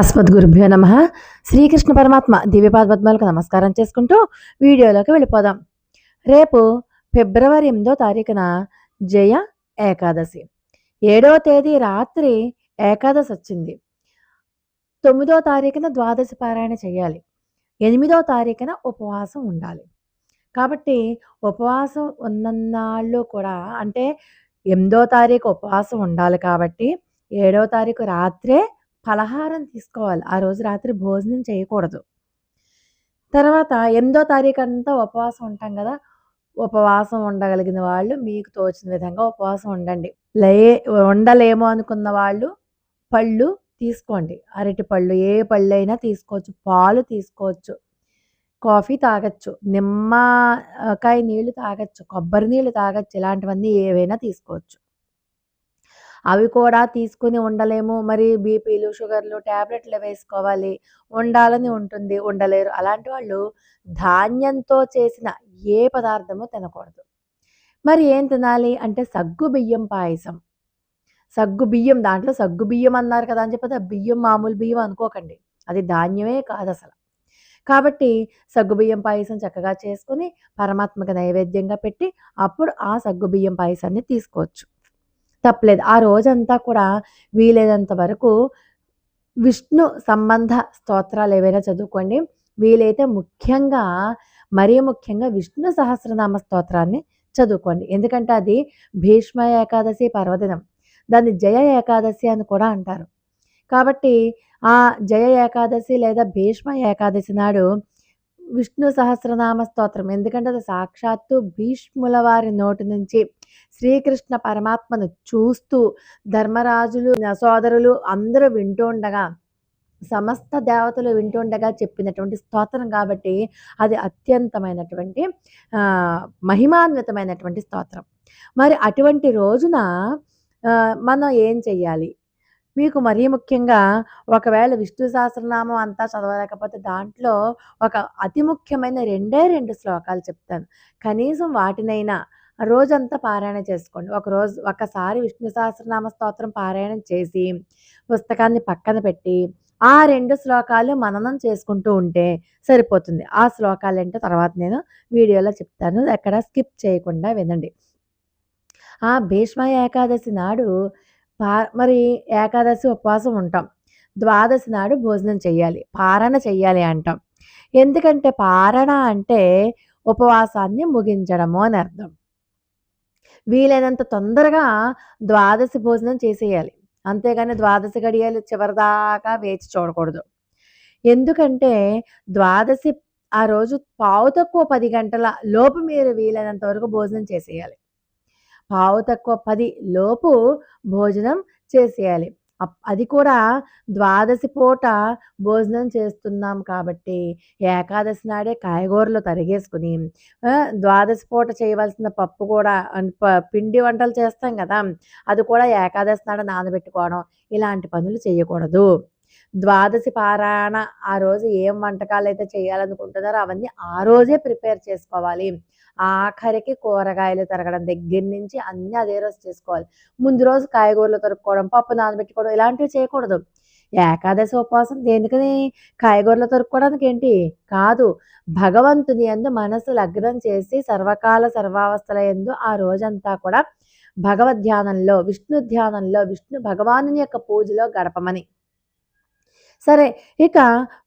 అస్మద్గురుభ్యో నమ. శ్రీకృష్ణ పరమాత్మ దివ్యపాద పద్మాలకు నమస్కారం చేసుకుంటూ వీడియోలోకి వెళ్ళిపోదాం. రేపు ఫిబ్రవరి ఎనిమిదో తారీఖున జయ ఏకాదశి. ఏడవ తేదీ రాత్రి ఏకాదశి వచ్చింది. తొమ్మిదో తారీఖున ద్వాదశి పారాయణ చేయాలి. ఎనిమిదో తారీఖున ఉపవాసం ఉండాలి. కాబట్టి ఉపవాసం ఉన్నన్నాళ్ళు కూడా అంటే ఎనిమిదో తారీఖు ఉపవాసం ఉండాలి కాబట్టి ఏడవ తారీఖు రాత్రే ఫలహారం తీసుకోవాలి. ఆ రోజు రాత్రి భోజనం చేయకూడదు. తర్వాత ఎనిమిదో తారీఖు అంతా ఉపవాసం ఉంటాం కదా. ఉపవాసం ఉండగలిగిన వాళ్ళు మీకు తోచిన విధంగా ఉపవాసం ఉండండి. లే ఉండలేమో అనుకున్న వాళ్ళు పళ్ళు తీసుకోండి. అరటి పళ్ళు ఏ పళ్ళు అయినా తీసుకోవచ్చు. పాలు తీసుకోవచ్చు. కాఫీ తాగచ్చు. నిమ్మకాయ నీళ్ళు తాగచ్చు. కొబ్బరి నీళ్ళు తాగచ్చు. ఇలాంటివన్నీ ఏవైనా తీసుకోవచ్చు. అవి కూడా తీసుకుని ఉండలేము. మరి బీపీలు షుగర్లు ట్యాబ్లెట్లు వేసుకోవాలి. ఉండాలని ఉంటుంది. ఉండలేరు. అలాంటి వాళ్ళు ధాన్యంతో చేసిన ఏ పదార్థము తినకూడదు. మరి ఏం తినాలి అంటే సగ్గు బియ్యం పాయసం. సగ్గు బియ్యం దాంట్లో సగ్గు బియ్యం అన్నారు కదా అని చెప్పి బియ్యం మామూలు బియ్యం అనుకోకండి. అది ధాన్యమే కాదు అసలు. కాబట్టి సగ్గుబియ్యం పాయసం చక్కగా చేసుకుని పరమాత్మక నైవేద్యంగా పెట్టి అప్పుడు ఆ సగ్గుబియ్యం పాయసాన్ని తీసుకోవచ్చు. తప్పలేదు. ఆ రోజంతా కూడా వీలైనంత వరకు విష్ణు సంబంధ స్తోత్రాలు ఏవైనా చదువుకోండి. వీలైతే ముఖ్యంగా మరీ ముఖ్యంగా విష్ణు సహస్రనామ స్తోత్రాన్ని చదువుకోండి. ఎందుకంటే అది భీష్మ ఏకాదశి పర్వదినం. దాన్ని జయ ఏకాదశి అని కూడా అంటారు. కాబట్టి ఆ జయ ఏకాదశి లేదా భీష్మ ఏకాదశి నాడు విష్ణు సహస్రనామ స్తోత్రం. ఎందుకంటే అది సాక్షాత్తు భీష్ముల వారి నోటి నుంచి శ్రీకృష్ణ పరమాత్మను చూస్తూ ధర్మరాజులు సోదరులు అందరూ వింటూ ఉండగా సమస్త దేవతలు వింటుండగా చెప్పినటువంటి స్తోత్రం కాబట్టి అది అత్యంతమైనటువంటి మహిమాన్వితమైనటువంటి స్తోత్రం. మరి అటువంటి రోజున మనం ఏం చెయ్యాలి? మీకు మరీ ముఖ్యంగా ఒకవేళ విష్ణు సహస్రనామం అంతా చదవలేకపోతే దాంట్లో ఒక అతి ముఖ్యమైన రెండే రెండు శ్లోకాలు చెప్తాను. కనీసం వాటినైనా రోజంతా పారాయణ చేసుకోండి. ఒక రోజు ఒకసారి విష్ణు సహస్రనామ స్తోత్రం పారాయణం చేసి పుస్తకాన్ని పక్కన పెట్టి ఆ రెండు శ్లోకాలు మననం చేసుకుంటూ ఉంటే సరిపోతుంది. ఆ శ్లోకాలు ఏంటో తర్వాత నేను వీడియోలో చెప్తాను. ఎక్కడ స్కిప్ చేయకుండా వినండి. ఆ భీష్మ ఏకాదశి నాడు మరి ఏకాదశి ఉపవాసం ఉంటాం. ద్వాదశి నాడు భోజనం చేయాలి పారణ చెయ్యాలి అంటాం. ఎందుకంటే పారణ అంటే ఉపవాసాన్ని ముగించడము అని అర్థం. వీలైనంత తొందరగా ద్వాదశి భోజనం చేసేయాలి. అంతేగాని ద్వాదశి గడియలు చివరిదాకా వేచి చూడకూడదు. ఎందుకంటే ద్వాదశి ఆ రోజు పావు తక్కువ పది గంటల లోపు మీరు వీలైనంత వరకు భోజనం చేసేయాలి. పావు తక్కువ పది లోపు భోజనం చేసేయాలి. అప్- అది కూడా ద్వాదశి పూట భోజనం చేస్తున్నాం కాబట్టి ఏకాదశి నాడే కాయగూరలు తరిగేసుకుని ద్వాదశి పూట చేయవలసిన పప్పు కూడా ప- పిండి వంటలు చేస్తాం కదా అది కూడా ఏకాదశి నాడు నానబెట్టుకోవడం ఇలాంటి పనులు చేయకూడదు. ద్వాదశి పారాయణ ఆ రోజు ఏం వంటకాలు అయితే చేయాలనుకుంటున్నారో అవన్నీ ఆ రోజే ప్రిపేర్ చేసుకోవాలి. ఆఖరికి కూరగాయలు తరగడం దగ్గర నుంచి అన్నీ అదే రోజు చేసుకోవాలి. ముందు రోజు కాయగూరలు తరుక్కోవడం పప్పు నానబెట్టుకోవడం ఇలాంటివి చేయకూడదు. ఏకాదశి ఉపవాసం దేనికని? కాయగూరలు తొరుక్కోవడానికి ఏంటి? కాదు భగవంతుని యందు మనసు లగ్నం చేసి సర్వకాల సర్వావస్థల యందు ఆ రోజంతా కూడా భగవద్ ధ్యానంలో విష్ణు ధ్యానంలో విష్ణు భగవానుని యొక్క పూజలో గడపమని. సరే ఇక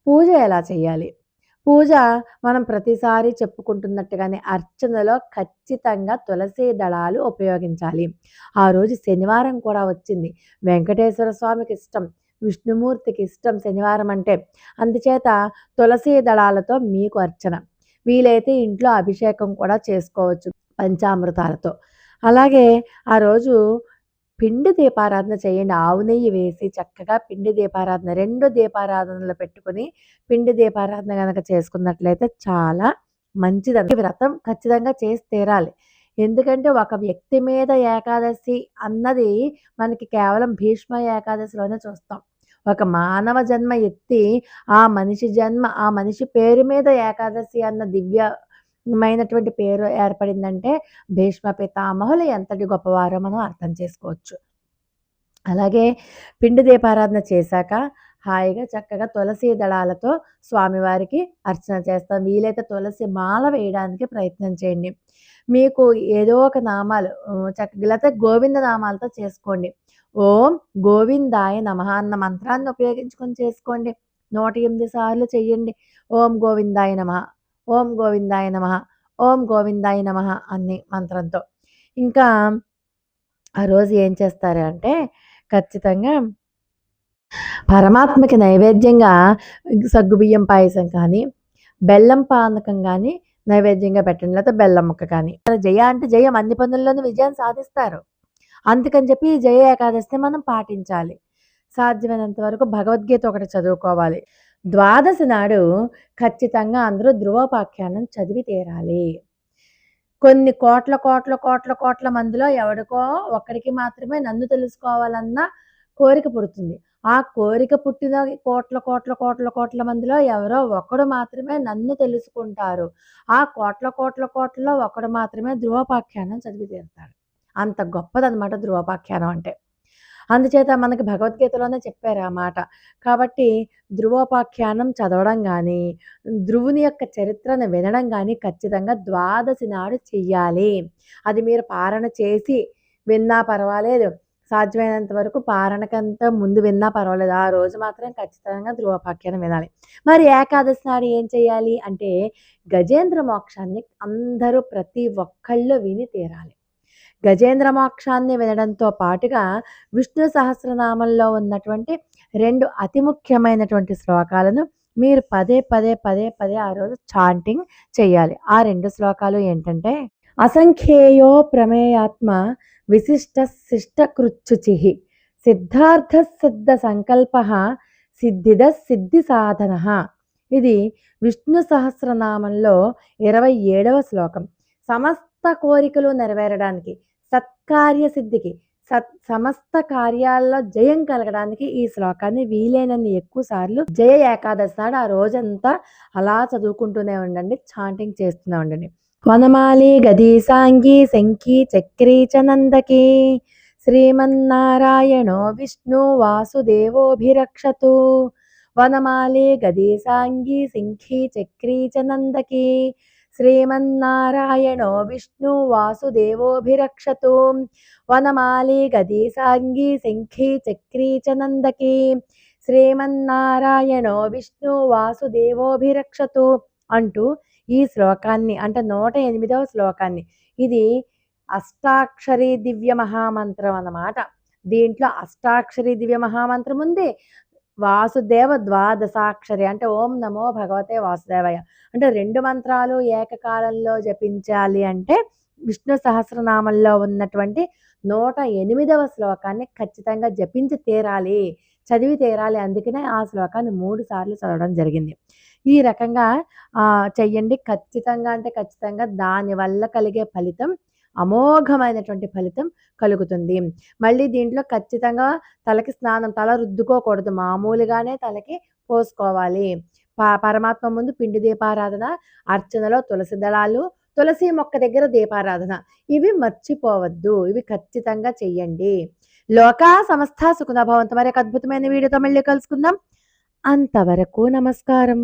పూజ ఎలా చేయాలి? పూజ మనం ప్రతిసారి చెప్పుకుంటున్నట్టుగానే అర్చనలో ఖచ్చితంగా తులసి దళాలు ఉపయోగించాలి. ఆ రోజు శనివారం కూడా వచ్చింది. వెంకటేశ్వర స్వామికి ఇష్టం విష్ణుమూర్తికి ఇష్టం శనివారం అంటే. అందుచేత తులసి దళాలతో మీకు అర్చన. వీలైతే ఇంట్లో అభిషేకం కూడా చేసుకోవచ్చు పంచామృతాలతో. అలాగే ఆ రోజు పిండి దీపారాధన చేయండి. ఆవు నెయ్యి వేసి చక్కగా పిండి దీపారాధన రెండు దీపారాధనలు పెట్టుకుని పిండి దీపారాధన కనుక చేసుకున్నట్లయితే చాలా మంచిది వ్రతం ఖచ్చితంగా చేసి తీరాలి. ఎందుకంటే ఒక వ్యక్తి మీద ఏకాదశి అన్నది మనకి కేవలం భీష్మ ఏకాదశిలోనే చూస్తాం. ఒక మానవ జన్మ ఎత్తి ఆ మనిషి జన్మ ఆ మనిషి పేరు మీద ఏకాదశి అన్న దివ్య మైనటువంటి పేరు ఏర్పడిందంటే భీష్మ పితామహులు ఎంతటి గొప్పవారో మనం అర్థం చేసుకోవచ్చు అలాగే పిండి దీపారాధన చేశాక హాయిగా చక్కగా తులసి దళాలతో స్వామివారికి అర్చన చేస్తాం వీలైతే తులసి మాల వేయడానికి ప్రయత్నం చేయండి మీకు ఏదో ఒక నామాలు ఆహ్, చక్కగా లేతే గోవింద నామాలతో చేసుకోండి. ఓం గోవిందాయ నమ అన్న మంత్రాన్ని ఉపయోగించుకొని చేసుకోండి. 108 సార్లు చెయ్యండి. ఓం గోవిందాయ నమ ఓం గోవిందాయ నమ ఓం గోవిందాయ నమ అన్ని మంత్రంతో. ఇంకా ఆ రోజు ఏం చేస్తారు అంటే ఖచ్చితంగా పరమాత్మకి నైవేద్యంగా సగ్గుబియ్యం పాయసం కానీ, బెల్లం పానకం కానీ నైవేద్యంగా పెట్టండి. లేకపోతే బెల్లం ముక్క కానీ. జయ అంటే జయం అన్ని పనుల్లోనూ విజయం సాధిస్తారు. అందుకని చెప్పి జయ ఏకాదశిని మనం పాటించాలి. సాధ్యమైనంత వరకు భగవద్గీత ఒకటి చదువుకోవాలి. ద్వాదశి నాడు ఖచ్చితంగా అందరూ ధ్రువోపాఖ్యానం చదివి తీరాలి. కొన్ని కోట్ల, కోట్ల, కోట్ల, కోట్ల మందిలో ఎవడికో ఒక్కడికి మాత్రమే నన్ను తెలుసుకోవాలన్న కోరిక పుడుతుంది. ఆ కోరిక పుట్టిన కోట్ల, కోట్ల, కోట్ల, కోట్ల మందిలో ఎవరో ఒకడు మాత్రమే నన్ను తెలుసుకుంటారు. ఆ కోట్ల, కోట్ల, కోట్లలో ఒకడు మాత్రమే ధ్రువోపాఖ్యానం చదివి తీరుతాడు. అంత గొప్పదనమాట ధ్రువోపాఖ్యానం అంటే. అందుచేత మనకి భగవద్గీతలోనే చెప్పారు ఆ మాట. కాబట్టి ధ్రువోపాఖ్యానం చదవడం కానీ ధ్రువుని యొక్క చరిత్రను వినడం కానీ ఖచ్చితంగా ద్వాదశి నాడు చెయ్యాలి. అది మీరు పారణ చేసి విన్నా పర్వాలేదు. సాధ్యమైనంత వరకు పారణకంతా ముందు విన్నా పర్వాలేదు. ఆ రోజు మాత్రం ఖచ్చితంగా ధ్రువోపాఖ్యానం వినాలి. మరి ఏకాదశి నాడు ఏం చేయాలి అంటే గజేంద్ర మోక్షాన్ని అందరూ ప్రతి ఒక్కళ్ళు విని తీరాలి. గజేంద్ర మోక్షాన్ని వినడంతో పాటుగా విష్ణు సహస్రనామంలో ఉన్నటువంటి రెండు అతి ముఖ్యమైనటువంటి శ్లోకాలను మీరు పదే, పదే, పదే, పదే ఆ రోజు చాంటింగ్ చేయాలి ఆ రెండు శ్లోకాలు ఏంటంటే అసంఖ్యేయో ప్రమేయాత్మ విశిష్టః శిష్టకృచ్ఛుచిః సిద్ధార్థ సిద్ధ సంకల్ప సిద్ధిద సిద్ధి సాధన ఇది విష్ణు సహస్రనామంలో 27వ శ్లోకం. సమస్త కోరికలు నెరవేరడానికి, సత్కార్య సిద్ధికి, సత్ సమస్త కార్యాల్లో జయం కలగడానికి ఈ శ్లోకాన్ని వీలైనన్ని ఎక్కువ సార్లు జయ ఏకాదశి నాడు ఆ రోజంతా అలా చదువుకుంటూనే ఉండండి. చాంటింగ్ చేస్తూనే ఉండండి. వనమాలి గది సాంగి శంఖి చక్రీ చనందకి శ్రీమన్నారాయణో విష్ణు వాసుదేవోభిరక్షతు. వనమాలి గది సాంగి శంఖి చక్రీ చనందకి శ్రీమన్నారాయణో విష్ణు వాసుదేవోభిరక్షతు. వనమాలి గదీసాంగి శంఖి చక్రీ చ నందకీ శ్రీమన్నారాయణో విష్ణు వాసుదేవోభిరక్షతు అంటూ ఈ శ్లోకాన్ని అంటే 108వ శ్లోకాన్ని ఇది అష్టాక్షరీ దివ్య మహామంత్రం అన్నమాట. దీంట్లో అష్టాక్షరీ దివ్య మహామంత్రం ఉంది. వాసుదేవ ద్వాదశాక్షరి అంటే ఓం నమో భగవతే వాసుదేవయ్య అంటే రెండు మంత్రాలు ఏకకాలంలో జపించాలి అంటే విష్ణు సహస్రనామంలో ఉన్నటువంటి 108వ శ్లోకాన్ని ఖచ్చితంగా జపించి తీరాలి. చదివి తీరాలి. అందుకనే ఆ శ్లోకాన్ని మూడు సార్లు చదవడం జరిగింది. ఈ రకంగా చెయ్యండి. ఖచ్చితంగా అంటే ఖచ్చితంగా దానివల్ల కలిగే ఫలితం అమోఘమైనటువంటి ఫలితం కలుగుతుంది. మళ్ళీ దీంట్లో ఖచ్చితంగా తలకి స్నానం తల రుద్దుకోకూడదు. మామూలుగానే తలకి పోసుకోవాలి. ప పరమాత్మ ముందు పిండి దీపారాధన, అర్చనలో తులసి దళాలు, తులసి మొక్క దగ్గర దీపారాధన. ఇవి మర్చిపోవద్దు. ఇవి ఖచ్చితంగా చెయ్యండి. లోకా సమస్త సుఖినో భవంతు. అద్భుతమైన వీడియోతో మళ్ళీ కలుసుకుందాం. అంతవరకు నమస్కారం.